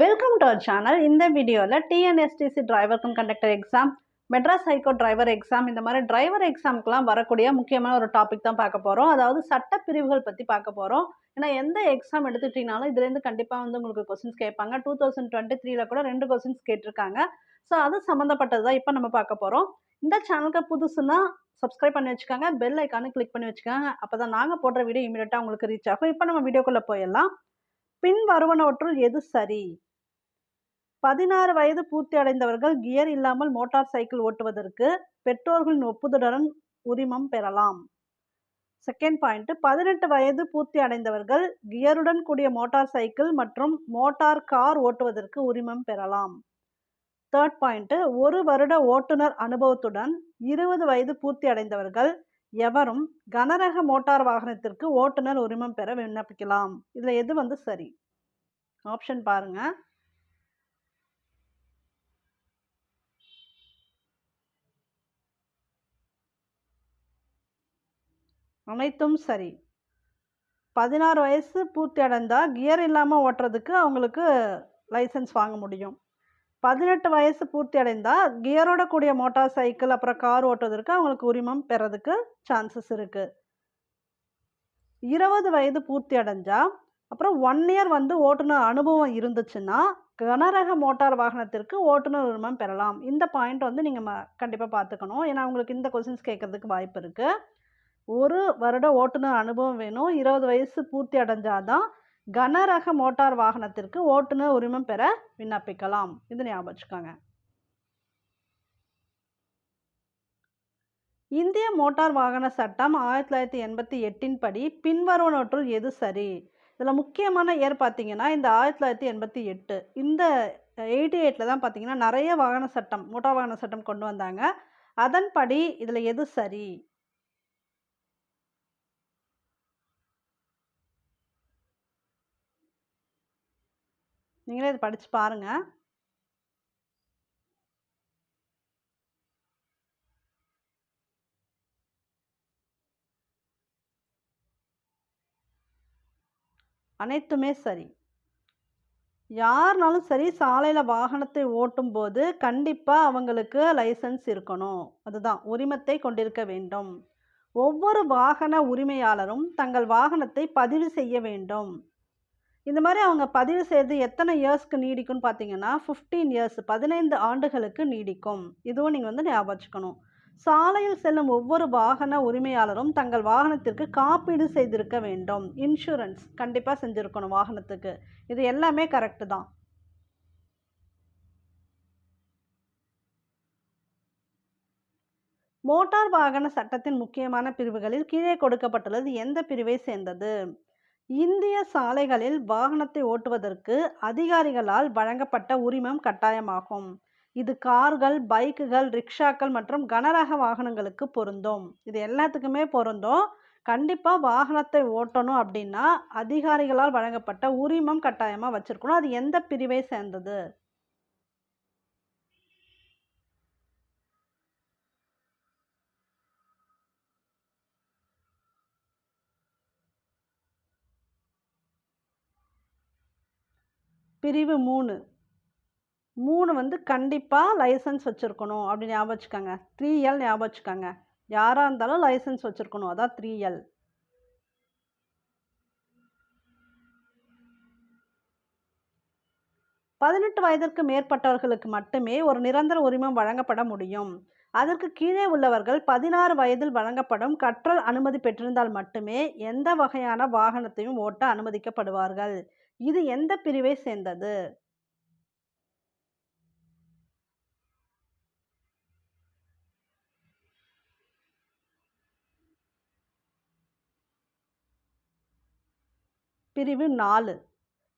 Welcome to our channel இந்த வீடியோவில் TNSTC driver cum conductor exam Madras high court driver exam இந்த மாதிரி driver எக்ஸாம்க்குலாம் வரக்கூடிய முக்கியமான ஒரு டாபிக் தான் பார்க்க போகிறோம் அதாவது சட்ட பிரிவுகள் பற்றி பார்க்க போகிறோம் ஏன்னா எந்த எக்ஸாம் எடுத்துக்கிட்டிங்கனாலும் இதுலேருந்து கண்டிப்பாக வந்து உங்களுக்கு கொஸ்டின்ஸ் கேட்பாங்க. டூ தௌசண்ட் டுவெண்ட்டி த்ரீல கூட ரெண்டு கொஸ்டின்ஸ் கேட்டிருக்காங்க. ஸோ அது சம்மந்தப்பட்டது தான் இப்போ நம்ம பார்க்க போகிறோம் இந்த சேனலுக்கு புதுசுன்னா சப்ஸ்கிரைப் பண்ணி வச்சுக்கோங்க. பெல் ஐக்கானு கிளிக் பண்ணி வச்சுக்கோங்க. அப்போ தான் நாங்கள் போடுற வீடியோ இமீடியட்டாக உங்களுக்கு ரீச் ஆகும். இப்போ நம்ம வீடியோக்குள்ளே போயிடலாம். பின் வருவனவற்றுள் எது சரி? பதினாறு வயது பூர்த்தி அடைந்தவர்கள் கியர் இல்லாமல் மோட்டார் சைக்கிள் ஓட்டுவதற்கு பெற்றோர்களின் ஒப்புதலுடன் உரிமம் பெறலாம். செகண்ட் பாயிண்ட் பதினெட்டு வயது பூர்த்தி அடைந்தவர்கள் கியருடன் கூடிய மோட்டார் சைக்கிள் மற்றும் மோட்டார் கார் ஓட்டுவதற்கு உரிமம் பெறலாம். தேர்ட் பாயிண்ட் ஒரு வருட ஓட்டுநர் அனுபவத்துடன் இருபது வயது பூர்த்தி அடைந்தவர்கள் எவரும் கனரக மோட்டார் வாகனத்திற்கு ஓட்டுநர் உரிமம் பெற விண்ணப்பிக்கலாம். இதில் எது வந்து சரி? ஆப்ஷன் பாருங்க. அனைத்தும் சரி. பதினாறு வயசு பூர்த்தி அடைந்தால் கியர் இல்லாமல் ஓட்டுறதுக்கு அவங்களுக்கு லைசன்ஸ் வாங்க முடியும். பதினெட்டு வயசு பூர்த்தி அடைந்தால் கியரோட கூடிய மோட்டார் சைக்கிள் அப்புறம் கார் ஓட்டுவதற்கு அவங்களுக்கு உரிமம் பெறதுக்கு சான்சஸ் இருக்குது இருபது வயது பூர்த்தி அடைஞ்சால் அப்புறம் ஒன் இயர் வந்து ஓட்டுநர் அனுபவம் இருந்துச்சுன்னா கனரக மோட்டார் வாகனத்திற்கு ஓட்டுநர் உரிமம் பெறலாம். இந்த பாயிண்ட் வந்து நீங்கள் கண்டிப்பாக பார்த்துக்கணும். ஏன்னா உங்களுக்கு இந்த கொஸ்டின்ஸ் கேட்கறதுக்கு வாய்ப்பு இருக்குது ஒரு வருட ஓட்டுநர் அனுபவம் வேணும். இருபது வயசு பூர்த்தி அடைஞ்சாதான் கனரக மோட்டார் வாகனத்திற்கு ஓட்டுநர் உரிமம் பெற விண்ணப்பிக்கலாம். இது ஞாபகம் வச்சுக்கோங்க. இந்திய மோட்டார் வாகன சட்டம் ஆயிரத்தி தொள்ளாயிரத்தி எண்பத்தி எட்டின் படி பின்வருவனவற்றுள் எது சரி? இதில் முக்கியமான இயர் பார்த்தீங்கன்னா இந்த ஆயிரத்தி தொள்ளாயிரத்தி எண்பத்தி எட்டு இந்த எயிட்டி எயிட்டில் தான் பார்த்தீங்கன்னா நிறைய வாகன சட்டம் மோட்டார் வாகன சட்டம் கொண்டு வந்தாங்க. அதன்படி இதில் எது சரி? நீங்களே இதை படித்து பாருங்கள் அனைத்துமே சரி. யாருனாலும் சரி சாலையில் வாகனத்தை ஓட்டும் போது கண்டிப்பாக அவங்களுக்கு லைசன்ஸ் இருக்கணும். அதுதான் உரிமத்தை கொண்டிருக்க வேண்டும். ஒவ்வொரு வாகன உரிமையாளரும் தங்கள் வாகனத்தை பதிவு செய்ய வேண்டும். இந்த மாதிரி அவங்க பதிவு செய்து எத்தனை இயர்ஸ்க்கு நீடிக்கும்னு பார்த்தீங்கன்னா ஃபிஃப்டீன் இயர்ஸ் பதினைந்து ஆண்டுகளுக்கு நீடிக்கும். இதுவும் நீங்கள் வந்து ஞாபகம் வச்சுக்கணும். சாலையில் செல்லும் ஒவ்வொரு வாகன உரிமையாளரும் தங்கள் வாகனத்திற்கு காப்பீடு செய்திருக்க வேண்டும். இன்சூரன்ஸ் கண்டிப்பாக செஞ்சுருக்கணும் வாகனத்துக்கு. இது எல்லாமே கரெக்டு தான். மோட்டார் வாகன சட்டத்தின் முக்கியமான பிரிவுகளில் கீழே கொடுக்கப்பட்டுள்ளது. எந்த பிரிவை சேர்ந்தது? இந்திய சாலைகளில் வாகனத்தை ஓட்டுவதற்கு அதிகாரிகளால் வழங்கப்பட்ட உரிமம் கட்டாயமாகும். இது கார்கள் பைக்குகள் ரிக்ஷாக்கள் மற்றும் கனரக வாகனங்களுக்கு பொருந்தும். இது எல்லாத்துக்குமே பொருந்தும். கண்டிப்பாக வாகனத்தை ஓட்டணும் அப்படின்னா அதிகாரிகளால் வழங்கப்பட்ட உரிமம் கட்டாயமாக வச்சுருக்கணும். அது எந்த பிரிவை சேர்ந்தது? பிரிவு மூணு. மூணு வந்து கண்டிப்பாக லைசன்ஸ் வச்சுருக்கணும். அப்படி ஞாபகம் வச்சுக்கோங்க. த்ரீ எல் ஞாபகம் வச்சுக்கோங்க. யாராக இருந்தாலும் லைசன்ஸ் வச்சுருக்கணும். அதான் த்ரீ எல் பதினெட்டு வயதிற்கு மேற்பட்டவர்களுக்கு மட்டுமே ஒரு நிரந்தர உரிமம் வழங்கப்பட முடியும். அதற்கு கீழே உள்ளவர்கள் பதினாறு வயதில் வழங்கப்படும் கற்றல் அனுமதி பெற்றிருந்தால் மட்டுமே எந்த வகையான வாகனத்தையும் ஓட்ட அனுமதிக்கப்படுவார்கள். இது எந்த பிரிவை சேர்ந்தது? பிரிவு நாலு.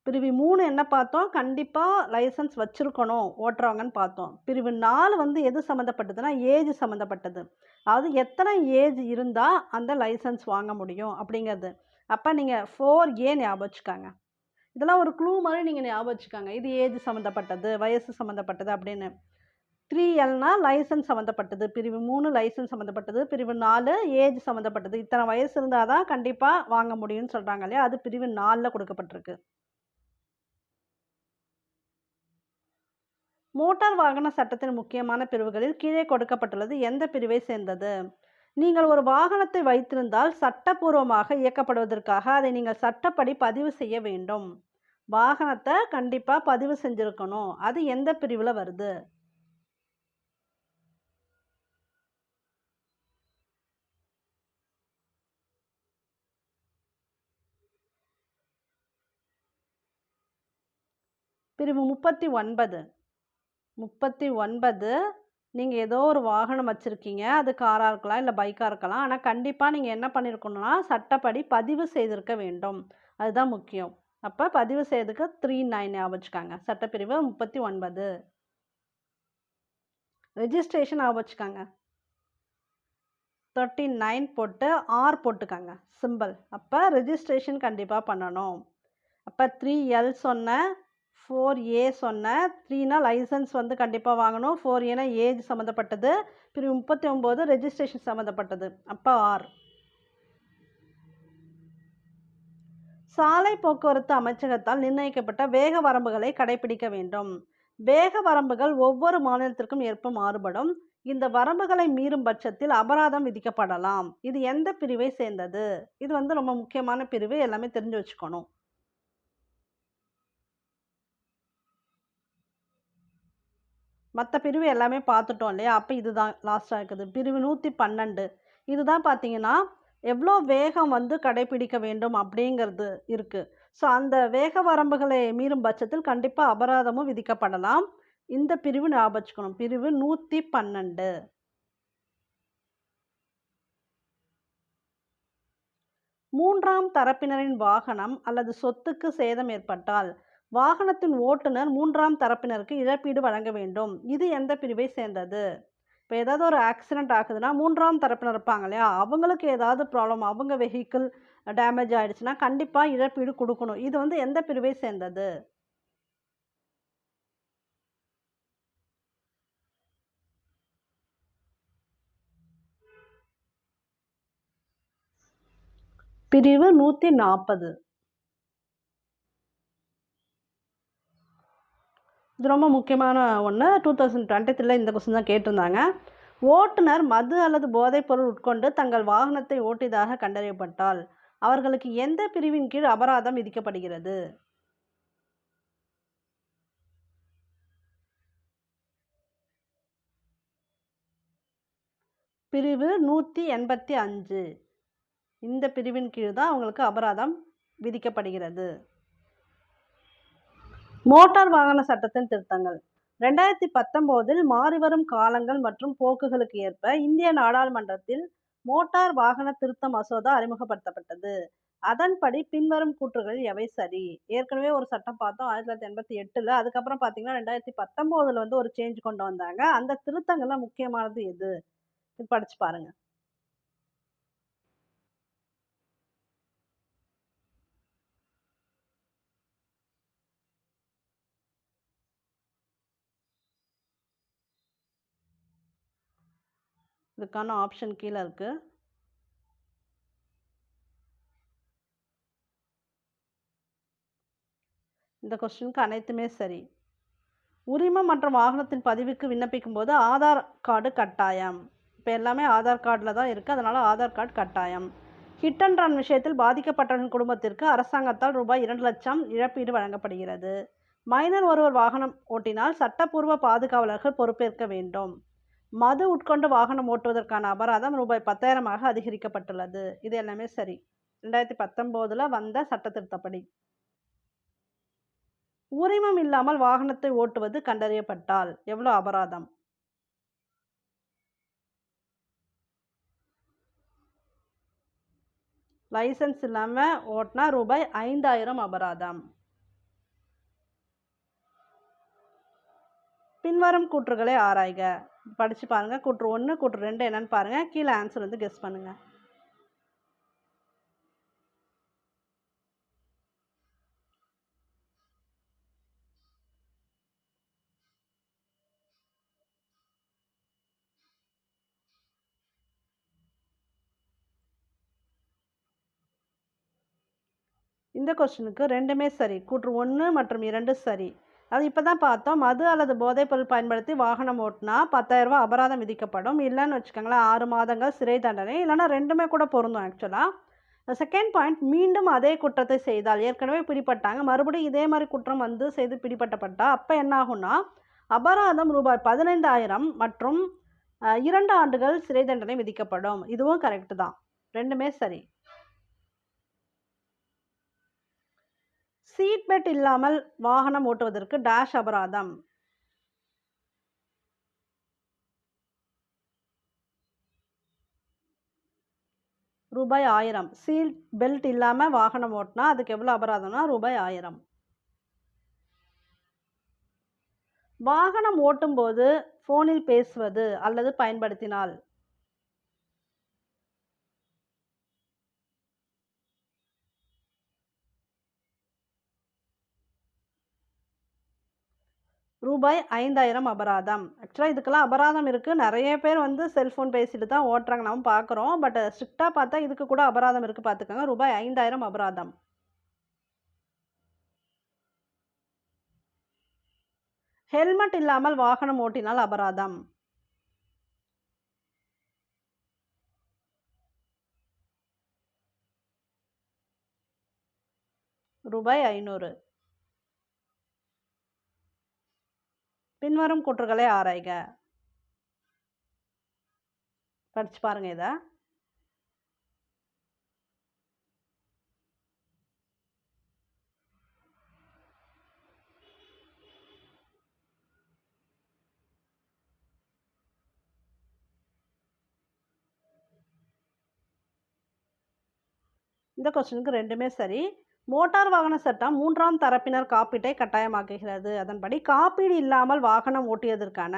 பிரிவு மூணு என்ன பார்த்தோம்? கண்டிப்பாக லைசன்ஸ் வச்சுருக்கணும் ஓட்டுறவங்கன்னு பார்த்தோம். பிரிவு நாலு வந்து எது சம்மந்தப்பட்டதுன்னா ஏஜ் சம்மந்தப்பட்டது. அதாவது எத்தனை ஏஜ் இருந்தால் அந்த லைசன்ஸ் வாங்க முடியும் அப்படிங்கிறது. அப்போ நீங்கள் ஃபோர் ஏ ஞாபகம் வச்சுக்காங்க. இதெல்லாம் ஒரு க்ளூ மாதிரி நீங்கள் ஞாபகம் வச்சுக்காங்க. இது ஏஜ் சம்மந்தப்பட்டது வயசு சம்மந்தப்பட்டது அப்படின்னு. த்ரீ எல்னா லைசன்ஸ் சம்மந்தப்பட்டது பிரிவு மூணு லைசன்ஸ் சம்மந்தப்பட்டது பிரிவு நாலு ஏஜ் சம்மந்தப்பட்டது இத்தனை வயசு இருந்தால் தான் கண்டிப்பாக வாங்க முடியும்னு சொல்கிறாங்க இல்லையா? அது பிரிவு நாலில் கொடுக்கப்பட்டிருக்கு. மோட்டார் வாகன சட்டத்தின் முக்கியமான பிரிவுகளில் கீழே கொடுக்கப்பட்டுள்ளது. எந்த பிரிவை சேர்ந்தது? நீங்கள் ஒரு வாகனத்தை வைத்திருந்தால் சட்டப்பூர்வமாக இயக்கப்படுவதற்காக அதை நீங்கள் சட்டப்படி பதிவு செய்ய வேண்டும். வாகனத்தை கண்டிப்பாக பதிவு செஞ்சுருக்கணும். அது எந்த பிரிவில் வருது? பிரிவு முப்பத்தி ஒன்பது. முப்பத்தி ஒன்பது நீங்கள் ஏதோ ஒரு வாகனம் வச்சுருக்கீங்க. அது காராக இருக்கலாம் இல்லை பைக்காக இருக்கலாம். ஆனால் கண்டிப்பாக நீங்கள் என்ன பண்ணியிருக்கணும்னா சட்டப்படி பதிவு செய்திருக்க வேண்டும். அதுதான் முக்கியம். அப்போ பதிவு செய்யறதுக்கு த்ரீ நைன் ஞாபகம் சட்டப்பிரிவு முப்பத்தி ஒன்பது. ரெஜிஸ்ட்ரேஷன் ஞாபகம் தேர்ட்டி நைன் போட்டு ஆர் போட்டுக்காங்க. சிம்பிள் அப்போ ரெஜிஸ்ட்ரேஷன் கண்டிப்பாக பண்ணணும். அப்போ த்ரீ எல் சொன்ன ஃபோர் ஏ சொன்னேன் த்ரீனா லைசன்ஸ் வந்து கண்டிப்பாக வாங்கணும். ஃபோர் ஏனா ஏஜ் சம்மந்தப்பட்டது பிறகு முப்பத்தி ஒம்பது ரெஜிஸ்ட்ரேஷன் சம்மந்தப்பட்டது அப்போ ஆர் சாலை போக்குவரத்து அமைச்சகத்தால் நிர்ணயிக்கப்பட்ட வேக வரம்புகளை கடைபிடிக்க வேண்டும். வேக வரம்புகள் ஒவ்வொரு மாநிலத்திற்கும் ஏற்ப மாறுபடும். இந்த வரம்புகளை மீறும் பட்சத்தில் அபராதம் விதிக்கப்படலாம். இது எந்த பிரிவை சேர்ந்தது? இது வந்து ரொம்ப முக்கியமான பிரிவு. எல்லாமே தெரிஞ்சு வச்சுக்கணும். மற்ற பிரிவு எல்லாமே பார்த்துட்டோம் இல்லையா? அப்போ இதுதான் லாஸ்ட்டாக இருக்குது. பிரிவு நூற்றி பன்னெண்டு. இதுதான் பார்த்தீங்கன்னா எவ்வளோ வேகம் வந்து கடைபிடிக்க வேண்டும் அப்படிங்கிறது இருக்குது ஸோ அந்த வேக வரம்புகளை மீறும் பட்சத்தில் கண்டிப்பாக அபராதமும் விதிக்கப்படலாம். இந்த பிரிவு ஞாபகம் பிரிவு நூற்றி பன்னெண்டு. மூன்றாம் தரப்பினரின் வாகனம் அல்லது சொத்துக்கு சேதம் ஏற்பட்டால் வாகனத்தின் ஓட்டுநர் மூன்றாம் தரப்பினருக்கு இழப்பீடு வழங்க வேண்டும். இது எந்த பிரிவை சேர்ந்தது? இப்போ ஏதாவது ஒரு ஆக்சிடெண்ட் ஆகுதுன்னா மூன்றாம் தரப்பினர் இருப்பாங்க இல்லையா? அவங்களுக்கு ஏதாவது ப்ராப்ளம் அவங்க வெஹிக்கிள் டேமேஜ் ஆகிடுச்சுன்னா கண்டிப்பாக இழப்பீடு கொடுக்கணும். இது வந்து எந்த பிரிவை சேர்ந்தது? பிரிவு நூற்றி நாற்பது இது ரொம்ப முக்கியமான ஒன்று டூ தௌசண்ட் டுவெண்ட்டி த்ரீல இந்த கொஸ்டின் தான் கேட்டிருந்தாங்க. ஓட்டுநர் மது அல்லது போதைப்பொருள் உட்கொண்டு தங்கள் வாகனத்தை ஓட்டியதாக கண்டறியப்பட்டால் அவர்களுக்கு எந்த பிரிவின் கீழ் அபராதம் விதிக்கப்படுகிறது? பிரிவு நூற்றி எண்பத்தி அஞ்சு. இந்த பிரிவின் கீழ் தான் அவங்களுக்கு அபராதம் விதிக்கப்படுகிறது. மோட்டார் வாகன சட்டத்தின் திருத்தங்கள். ரெண்டாயிரத்தி பத்தொம்போதில் மாறிவரும் காலங்கள் மற்றும் போக்குகளுக்கு ஏற்ப இந்திய நாடாளுமன்றத்தில் மோட்டார் வாகன திருத்த மசோதா அறிமுகப்படுத்தப்பட்டது. அதன்படி பின்வரும் கூற்றுகளில் எவை சரி? ஏற்கனவே ஒரு சட்டம் பார்த்தோம் ஆயிரத்தி தொள்ளாயிரத்தி எண்பத்தி எட்டில். அதுக்கப்புறம் பார்த்தீங்கன்னா ரெண்டாயிரத்தி பத்தொம்போதில் வந்து ஒரு சேஞ்ச் கொண்டு வந்தாங்க. அந்த திருத்தங்கள்ல முக்கியமானது எது? படிச்சு பாருங்க. இதுக்கான ஆப்ஷன் கீழே இருக்கு. இந்த கொஸ்டினுக்கு அனைத்துமே சரி. உரிமம் மற்றும் வாகனத்தின் பதிவுக்கு விண்ணப்பிக்கும் போது ஆதார் கார்டு கட்டாயம். இப்போ எல்லாமே ஆதார் கார்டில் தான் இருக்குது அதனால் ஆதார் கார்டு கட்டாயம். ஹிட் அண்ட் ரன் விஷயத்தில் பாதிக்கப்பட்டவரின் குடும்பத்திற்கு அரசாங்கத்தால் ரூபாய் இரண்டு லட்சம் இழப்பீடு வழங்கப்படுகிறது. மைனர் ஒருவர் வாகனம் ஓட்டினால் சட்டப்பூர்வ பாதுகாவலர்கள் பொறுப்பேற்க வேண்டும். மது உட்கொண்டு வாகனம் ஓட்டுவதற்கான அபராதம் ரூபாய் பத்தாயிரமாக அதிகரிக்கப்பட்டுள்ளது. இது எல்லாமே சரி. ரெண்டாயிரத்தி பத்தொம்போதில் வந்த சட்ட திருத்தப்படி உரிமம் இல்லாமல் வாகனத்தை ஓட்டுவது கண்டறியப்பட்டால் எவ்வளோ அபராதம்? லைசன்ஸ் இல்லாமல் ஓட்டினா ரூபாய் ஐந்தாயிரம் அபராதம். பின்வரும் கூற்றுகளை ஆராய்க. படித்து பாருங்கள் கூற்று ஒன்று கூற்று ரெண்டு என்னென்னு பாருங்கள் கீழே ஆன்சர் வந்து கெஸ் பண்ணுங்கள் இந்த கொஸ்டினுக்கு ரெண்டுமே சரி. கூற்று ஒன்று மற்றும் இரண்டு சரி. அது இப்போ தான் பார்த்தோம். மது அல்லது போதைப்பொருள் பயன்படுத்தி வாகனம் ஓட்டினா பத்தாயிரரூபா அபராதம் விதிக்கப்படும். இல்லைன்னு வச்சுக்கோங்களேன் ஆறு மாதங்கள் சிறை தண்டனை இல்லைன்னா ரெண்டுமே கூட பொருந்தும் ஆக்சுவலாக செகண்ட் பாயிண்ட் மீண்டும் அதே குற்றத்தை செய்தால். ஏற்கனவே பிடிப்பட்டாங்க மறுபடியும் இதே மாதிரி குற்றம் வந்து செய்து பிடிபட்டப்பட்டால் அப்போ என்ன ஆகும்னா அபராதம் ரூபாய் பதினைந்தாயிரம் மற்றும் இரண்டு ஆண்டுகள் சிறை தண்டனை விதிக்கப்படும். இதுவும் கரெக்டு தான். ரெண்டுமே சரி. சீட் பெல்ட் இல்லாமல் வாகனம் ஓட்டுவதற்கு டேஷ் அபராதம். ரூபாய் ஆயிரம். சீட் பெல்ட் இல்லாமல் வாகனம் ஓட்டினா அதுக்கு எவ்வளோ அபராதம்னா ரூபாய் ஆயிரம். வாகனம் ஓட்டும்போது ஃபோனில் பேசுவது அல்லது பயன்படுத்தினால். ரூபாய் ஐந்தாயிரம் அபராதம். ஆக்சுவலாக இதுக்கெல்லாம் அபராதம் இருக்குது நிறைய பேர் வந்து செல்ஃபோன் பேசிட்டு தான் ஓட்டுறாங்க. நம்ம பார்க்குறோம். பட் ஸ்ட்ரிக்டாக பார்த்தா இதுக்கு கூட அபராதம் இருக்குது பார்த்துக்கோங்க. ரூபாய் ஐந்தாயிரம் அபராதம். ஹெல்மெட் இல்லாமல் வாகனம் ஓட்டினால் அபராதம். ரூபாய் ஐநூறு. பின்வரும் கூற்றுகளை ஆராய்க. படிச்சு பாருங்க இதை. இந்த கொஸ்டினுக்கு ரெண்டுமே சரி. மோட்டார் வாகன சட்டம் மூன்றாம் தரப்பினர் காப்பீட்டை கட்டாயமாக்குகிறது. அதன்படி காப்பீடு இல்லாமல் வாகனம் ஓட்டியதற்கான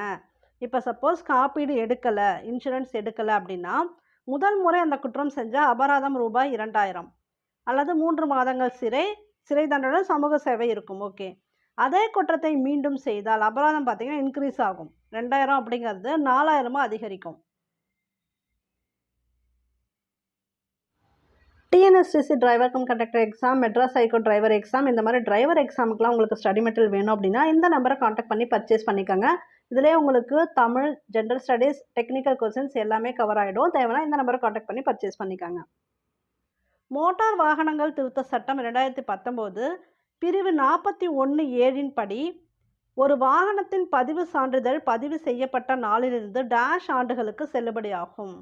இப்போ சப்போஸ் காப்பீடு எடுக்கலை இன்சூரன்ஸ் எடுக்கலை அப்படின்னா முதல் முறை அந்த குற்றம் செஞ்சால் அபராதம் ரூபாய் இரண்டாயிரம் அல்லது மூன்று மாதங்கள் சிறை சிறை தண்டனை சமூக சேவை இருக்கும். ஓகே அதே குற்றத்தை மீண்டும் செய்தால் அபராதம் பார்த்திங்கன்னா இன்க்ரீஸ் ஆகும். ரெண்டாயிரம் அப்படிங்கிறது நாலாயிரமாக அதிகரிக்கும். TNSTC டிரைவருக்கும் conductor exam Madras high court driver exam இந்த மாதிரி டிரைவர் எக்ஸாமுக்குலாம் உங்களுக்கு ஸ்டடி மெட்டீரியல் வேணும் அப்படின்னா இந்த நம்பரை காண்டாக்ட் பண்ணி பர்ச்சேஸ் பண்ணிக்கோங்க. இதிலே உங்களுக்கு Tamil general studies technical questions எல்லாமே கவர் ஆகிடும் தேவைன்னா இந்த நம்பரை காண்டாக்ட் பண்ணி பர்ச்சேஸ் பண்ணிக்கோங்க. மோட்டார் வாகனங்கள் திருத்த சட்டம் ரெண்டாயிரத்தி பத்தொம்போது பிரிவு நாற்பத்தி ஒன்று ஏழின் படி ஒரு வாகனத்தின் பதிவு சான்றிதழ் பதிவு செய்யப்பட்ட நாளிலிருந்து டேஷ் ஆண்டுகளுக்கு செல்லுபடியாகும்.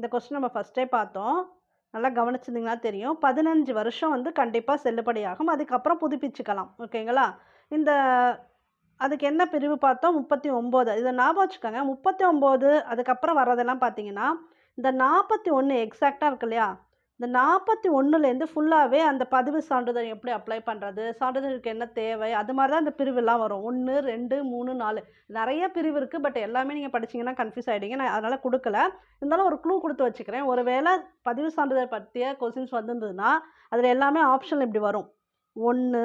இந்த கொஸ்டின் நம்ம ஃபஸ்ட்டே பார்த்தோம். நல்லா கவனிச்சிருந்தீங்கன்னா தெரியும். பதினஞ்சு வருஷம் வந்து கண்டிப்பாக செல்லுபடியாகும். அதுக்கப்புறம் புதுப்பிச்சுக்கலாம். ஓகேங்களா இந்த அதுக்கு என்ன பிரிவு பார்த்தோம்? முப்பத்தி ஒம்பது. இதை ஞாபகம் வச்சுக்கோங்க. முப்பத்தி ஒம்பது அதுக்கப்புறம் வர்றதெல்லாம் பார்த்தீங்கன்னா இந்த நாற்பத்தி ஒன்று எக்ஸாக்டாக இருக்கு இல்லையா? இந்த நாற்பத்தி ஒன்றுலேருந்து ஃபுல்லாகவே அந்த பதிவு சான்றிதழ் எப்படி அப்ளை பண்ணுறது சான்றிதழுக்கு என்ன தேவை? அது மாதிரி தான் இந்த பிரிவுலாம் வரும். ஒன்று ரெண்டு மூணு நாலு. நிறைய பிரிவு இருக்குது பட் எல்லாமே நீங்கள் படிச்சீங்கன்னா கன்ஃபியூஸ் ஆகிடுங்க நான் அதனால் கொடுக்கல. இருந்தாலும் ஒரு க்ளூ கொடுத்து வச்சுக்கிறேன். ஒரு வேளை பதிவு சான்றிதழ் பற்றிய கொஸ்டின்ஸ் வந்திருந்ததுன்னா அதில் எல்லாமே ஆப்ஷன் இப்படி வரும். ஒன்று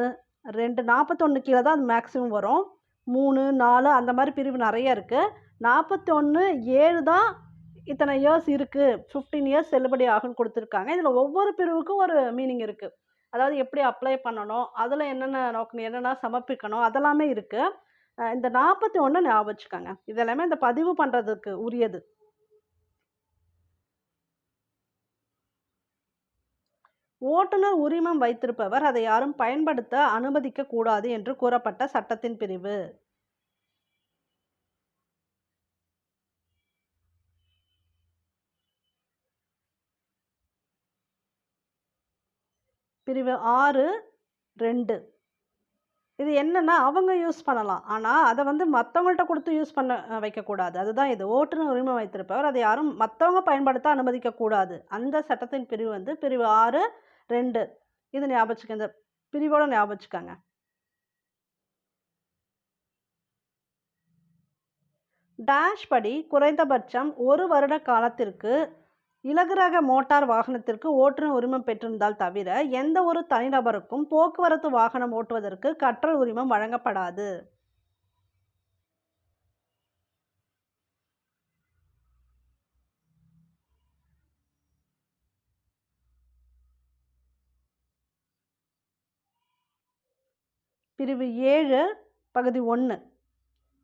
ரெண்டு நாற்பத்தொன்று கீழே தான் அது மேக்ஸிமம் வரும். மூணு நாலு அந்த மாதிரி பிரிவு நிறைய இருக்குது நாற்பத்தி ஒன்று ஏழு தான் இத்தனை இயர்ஸ் இருக்குது ஃபிஃப்டீன் இயர்ஸ் செல்லுபடி ஆகும்னு கொடுத்துருக்காங்க. இதில் ஒவ்வொரு பிரிவுக்கும் ஒரு மீனிங் இருக்குது அதாவது எப்படி அப்ளை பண்ணணும் அதில் என்னென்ன நோக்கணும் என்னென்ன சமர்ப்பிக்கணும் அதெல்லாமே இருக்குது இந்த நாற்பத்தி ஒன்று ஞாபகம் வச்சுக்கோங்க. இதெல்லாமே இந்த பதிவு பண்ணுறதுக்கு உரியது. ஓட்டுநர் உரிமம் வைத்திருப்பவர் அதை யாரும் பயன்படுத்த அனுமதிக்க கூடாது என்று கூறப்பட்ட சட்டத்தின் பிரிவு. பிரிவு ஆறு ரெண்டு. இது என்னென்னா அவங்க யூஸ் பண்ணலாம். ஆனால் அதை வந்து மற்றவங்கள்ட்ட கொடுத்து யூஸ் பண்ண வைக்கக்கூடாது. அதுதான் இது. ஓட்டுநர் உரிமை வைத்திருப்பவர். அதை யாரும் மற்றவங்க பயன்படுத்த அனுமதிக்கக்கூடாது. அந்த சட்டத்தின் பிரிவு வந்து பிரிவு ஆறு ரெண்டு. இது ஞாபகம் இந்த பிரிவோடு ஞாபகம் டேஷ் படி குறைந்தபட்சம் ஒரு வருட காலத்திற்கு இலகுரக மோட்டார் வாகனத்திற்கு ஓட்டுநர் உரிமம் பெற்றிருந்தால் தவிர எந்த ஒரு தனிநபருக்கும் போக்குவரத்து வாகனம் ஓட்டுவதற்கு கற்றல் உரிமம் வழங்கப்படாது. பிரிவு ஏழு பகுதி ஒன்று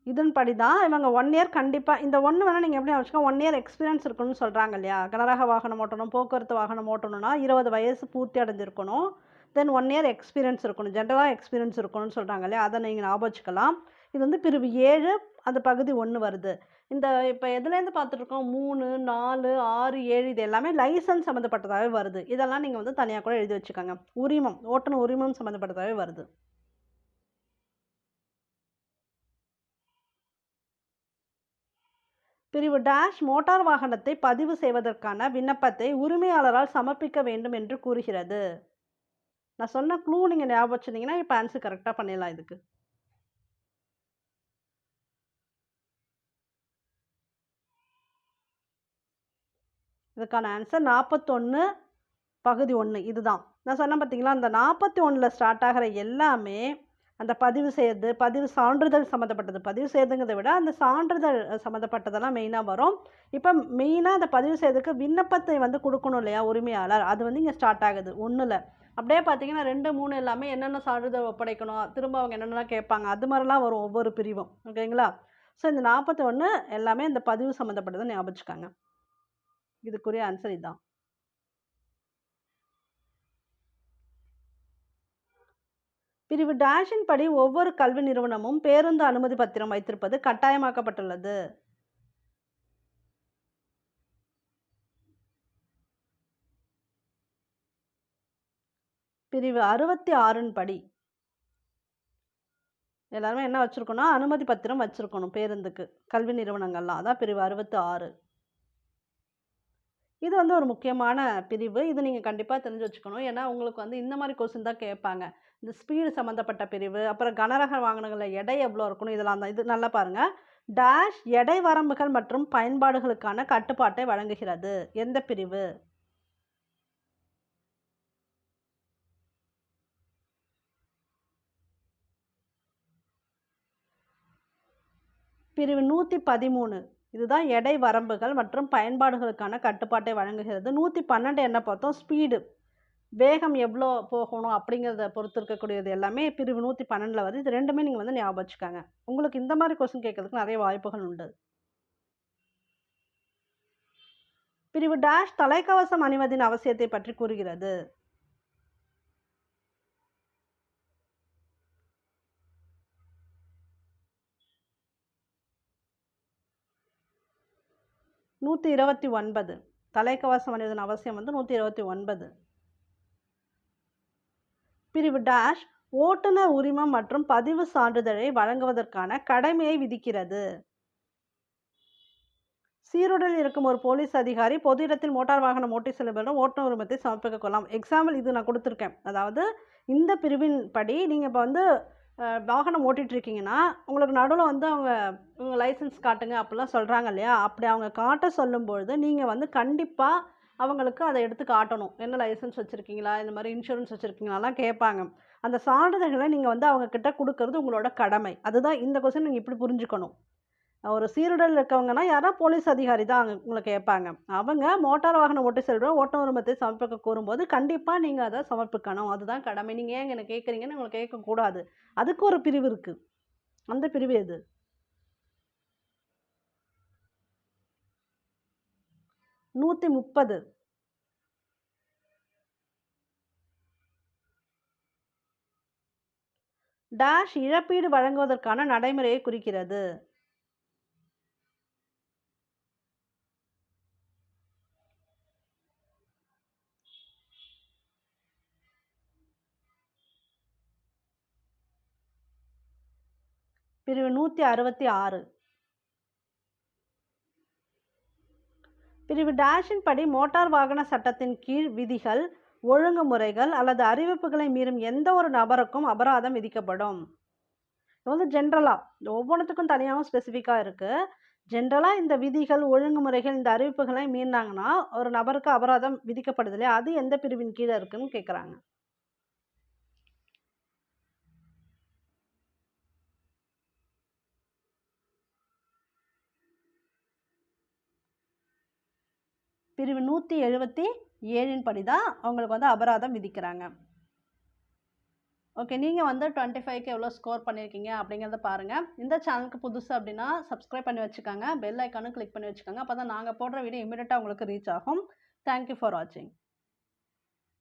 இதன்படி தான் இவங்க ஒன் இயர் கண்டிப்பாக இந்த ஒன்று வேணால் நீங்கள் எப்படி வச்சுக்கோங்க ஒன் இயர் எக்ஸ்பீரியன்ஸ் இருக்கணும்னு சொல்கிறாங்க இல்லையா? கனரக வாகனம் ஓட்டணும் போக்குவரத்து வாகனம் ஓட்டணும்னா இருபது வயசு பூர்த்தி அடைஞ்சிருக்கணும். தென் ஒன் இயர் எக்ஸ்பீரியன்ஸ் இருக்கணும் ஜென்ரலாக எக்ஸ்பீரியன்ஸ் இருக்கணும்னு சொல்கிறாங்க இல்லையா? அதை நீங்கள் ஞாபகம் இது வந்து பிரிவு ஏழு அந்த பகுதி ஒன்று வருது. இந்த இப்போ எதுலேருந்து பார்த்துட்ருக்கோம் மூணு நாலு ஆறு ஏழு இது எல்லாமே லைசன்ஸ் சம்மந்தப்பட்டதாகவே வருது. இதெல்லாம் நீங்கள் வந்து தனியாக கூட எழுதி வச்சுக்கோங்க. உரிமம் ஓட்டுநர் உரிமம் சம்மந்தப்பட்டதாகவே வருது. பிரிவு டேஷ் மோட்டார் வாகனத்தை பதிவு செய்வதற்கான விண்ணப்பத்தை உரிமையாளரால் சமர்ப்பிக்க வேண்டும் என்று கூறுகிறது. நான் சொன்ன க்ளூ நீங்கள் ஞாபகம் வச்சிருந்தீங்கன்னா இப்போ ஆன்சர் கரெக்டாக பண்ணிடலாம் இதுக்கு. இதுக்கான ஆன்சர் நாற்பத்தொன்று பகுதி ஒன்று இதுதான். நான் சொன்னேன் பார்த்தீங்களா அந்த நாற்பத்தி ஒன்றில் ஸ்டார்ட் ஆகிற எல்லாமே அந்த பதிவு செய்யறது பதிவு சான்றிதழ் சம்மந்தப்பட்டது பதிவு செய்யறதுங்கிறத விட அந்த சான்றிதழ் சம்மந்தப்பட்டதெல்லாம் மெயினாக வரும். இப்போ மெயினாக அந்த பதிவு செய்யறதுக்கு விண்ணப்பத்தை வந்து கொடுக்கணும் இல்லையா உரிமையாளர்? அது வந்து இங்கே ஸ்டார்ட் ஆகுது. ஒன்றில் அப்படியே பார்த்தீங்கன்னா ரெண்டு மூணு எல்லாமே என்னென்ன சான்றிதழ் ஒப்படைக்கணும் திரும்ப அவங்க என்னென்னலாம் கேட்பாங்க அது மாதிரிலாம் வரும் ஒவ்வொரு பிரிவும். ஓகேங்களா? ஸோ இந்த நாற்பத்தி ஒன்று எல்லாமே இந்த பதிவு சம்மந்தப்பட்டதை ஞாபகம் இதுக்குரிய ஆன்சர் இதுதான் பிரிவு டேஷின் படி ஒவ்வொரு கல்வி நிறுவனமும் பேருந்து அனுமதி பத்திரம் வைத்திருப்பது கட்டாயமாக்கப்பட்டுள்ளது. பிரிவு அறுபத்தி ஆறின் படி. எல்லாருமே என்ன வச்சுருக்கணும்? அனுமதி பத்திரம் வச்சுருக்கணும் பேருந்துக்கு கல்வி நிறுவனங்கள்லாம் அதான் பிரிவு அறுபத்தி ஆறு. இது வந்து ஒரு முக்கியமான பிரிவு. இது நீங்கள் கண்டிப்பாக தெரிஞ்சு வச்சுக்கணும். ஏன்னா உங்களுக்கு வந்து இந்த மாதிரி கொஸ்டின் தான் கேட்பாங்க. இந்த ஸ்பீடு சம்மந்தப்பட்ட பிரிவு அப்புறம் கனரக வாகனங்களில் எடை எவ்வளோ இருக்கணும்? இதெல்லாம் தான். இது நல்லா பாருங்கள் டேஷ் எடை வரம்புகள் மற்றும் பயன்பாடுகளுக்கான கட்டுப்பாட்டை வழங்குகிறது. எந்த பிரிவு? பிரிவு நூற்றி பதிமூணு. இதுதான் எடை வரம்புகள் மற்றும் பயன்பாடுகளுக்கான கட்டுப்பாட்டை வழங்குகிறது. நூற்றி பன்னெண்டு என்ன பார்த்தோம் ஸ்பீடு வேகம் எவ்வளோ போகணும் அப்படிங்கிறத பொறுத்து இருக்கக்கூடியது எல்லாமே பிரிவு நூற்றி பன்னெண்டில் வருது. இது ரெண்டுமே நீங்கள் வந்து ஞாபகம் வச்சுக்காங்க. உங்களுக்கு இந்த மாதிரி கொஸ்டின் கேட்கறதுக்கு நிறைய வாய்ப்புகள் உண்டு. பிரிவு டேஷ் தலைக்கவசம் அணிவதின் அவசியத்தை பற்றி கூறுகிறது. நூற்றி இருபத்தி ஒன்பது. தலைக்கவசம் அணிவதன் அவசியம் வந்து நூற்றி இருபத்தி ஒன்பது. பிரிவு டேஷ் ஓட்டுநர் உரிமம் மற்றும் பதிவு சான்றிதழை வழங்குவதற்கான கடமையை விதிக்கிறது. சீருடையில் இருக்கும் ஒரு போலீஸ் அதிகாரி பொது இடத்தில் மோட்டார் வாகனம் ஓட்டி செல்லும் ஓட்டுநர் உரிமத்தை சமர்ப்பிக்க கொள்ளலாம். எக்ஸாம்பிள் இது நான் கொடுத்துருக்கேன். அதாவது இந்த பிரிவின் படி நீங்கள் இப்போ வந்து வாகனம் ஓட்டிகிட்ருக்கீங்கன்னா உங்களுக்கு நடுவில் வந்து அவங்க உங்கள் லைசன்ஸ் காட்டுங்க அப்படிலாம் சொல்கிறாங்க இல்லையா? அப்படி அவங்க காட்ட சொல்லும்பொழுது நீங்கள் வந்து கண்டிப்பாக அவங்களுக்கு அதை எடுத்து காட்டணும். என்ன லைசன்ஸ் வச்சுருக்கீங்களா? இந்த மாதிரி இன்சூரன்ஸ் வச்சுருக்கீங்களாலாம் கேட்பாங்க. அந்த சான்றிதழ்களை நீங்கள் வந்து அவங்கக்கிட்ட கொடுக்கறது உங்களோட கடமை. அதுதான் இந்த கொஸ்டின் நீங்கள் இப்படி புரிஞ்சுக்கணும். ஒரு சீருடல் இருக்கவங்கன்னா யாரா போலீஸ் அதிகாரி தான் அங்கே உங்களை கேட்பாங்க அவங்க மோட்டார் வாகனம் ஓட்டி செல்ற ஓட்ட உரிமத்தை சமர்ப்பிக்க கூறும்போது கண்டிப்பாக நீங்கள் அதை சமர்ப்பிக்கணும். அதுதான் கடமை. நீங்கள் ஏன் என்ன கேட்குறீங்கன்னு உங்களை கேட்கக்கூடாது அதுக்கு ஒரு பிரிவு இருக்குது அந்த பிரிவு எது? நூற்றி முப்பது. டேஷ் இழப்பீடு வழங்குவதற்கான நடைமுறையை குறிக்கிறது. பிரிவு நூற்றி அறுபத்தி ஆறு. பிரிவு டேஷின் படி மோட்டார் வாகன சட்டத்தின் கீழ் விதிகள் ஒழுங்குமுறைகள் அல்லது அறிவிப்புகளை மீறும் எந்த ஒரு நபருக்கும் அபராதம் விதிக்கப்படும். இது வந்து ஜென்ரலாக ஒவ்வொன்றுத்துக்கும் தனியாகவும் ஸ்பெசிஃபிக்காக இருக்குது ஜென்ரலாக இந்த விதிகள் ஒழுங்குமுறைகள் இந்த அறிவிப்புகளை மீறினாங்கன்னா ஒரு நபருக்கு அபராதம் விதிக்கப்படுது இல்லையா? அது எந்த பிரிவின் கீழே இருக்குன்னு கேட்குறாங்க பிரிவு நூற்றி எழுபத்தி ஏழின் படி தான் அவங்களுக்கு வந்து அபராதம் விதிக்கிறாங்க. ஓகே நீங்கள் வந்து டுவெண்ட்டி ஃபைவ்க்கு எவ்வளோ ஸ்கோர் பண்ணியிருக்கீங்க அப்படிங்கிறத பாருங்கள் இந்த சேனலுக்கு புதுசு அப்படின்னா சப்ஸ்கிரைப் பண்ணி வச்சுக்கோங்க. பெல் ஐக்கானும் கிளிக் பண்ணி வச்சுக்கோங்க. அப்போ தான் நாங்கள் போடுற வீடியோ இமீடியட்டாக உங்களுக்கு ரீச் ஆகும். தேங்க்யூ ஃபார் வாட்சிங்